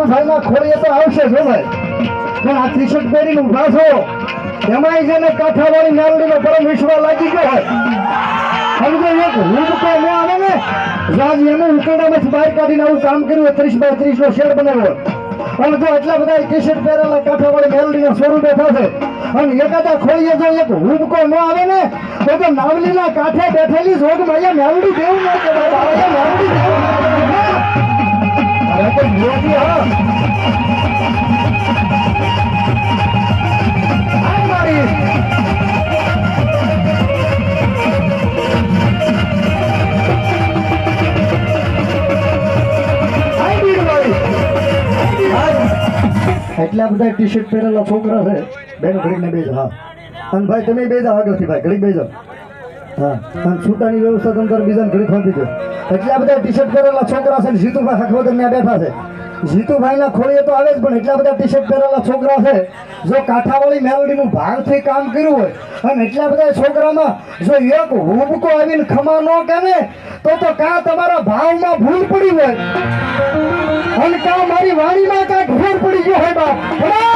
જીતુભાઈના ખોળીએ તો આવશે જો ભાઈ પણ આ ટી પહેરીને ઊભા છો, એમાંય છે ને કાંઠાવાળી નારળીનો પરમ વિશ્વાસ લાગી ગયો હોય. ન આવે ને, રાજ એનું ઉકેડામાંથી બહાર કાઢીને આવું કામ કર્યું, ત્રીસ બાય ત્રીસ શેડ બનાવ્યો અને જો એટલા બધા ટી શર્ટ પહેરેલા કાંઠાવાળી મેલડીના સ્વરૂપે થશે, અને એકાદા ખોઈએ જો એક હુંબકો ન આવે તો તો નાવલીના કાંઠે બેઠેલી જોગમાં અહીંયા મેલડી દેવું. એટલા બધા ટી શર્ટ પહેરેલા છોકરા છે બેન ઘડીને બે હા અને ભાઈ તમે બે જાઓ આગળથી ભાઈ ઘડીક બે જાઓ હા અને છૂટાની વ્યવસ્થા તમે તારે બીજાને ઘડીક ખોંપી દો એટલા બધા ટી શર્ટ પહેરેલા છોકરા છે ને જીતુભાઈ હાથ વગર ત્યાં બેઠા છે જીતુભાઈના ખોળીએ તો આવે જ, પણ એટલા બધા ટી શર્ટ પહેરેલા છોકરા છે. જો કાંઠાવાળી મેલોડીનું ભારથી કામ કર્યું હોય, અને એટલા બધા છોકરામાં જો એક હુબકો આવીને ખમા ન કરે, તો તો કાં તમારા ભાવમાં ભૂલ પડી હોય? અને કાં મારી વાણીમાં કાંઈક ભૂલ પડી ગયો હોય બાપ?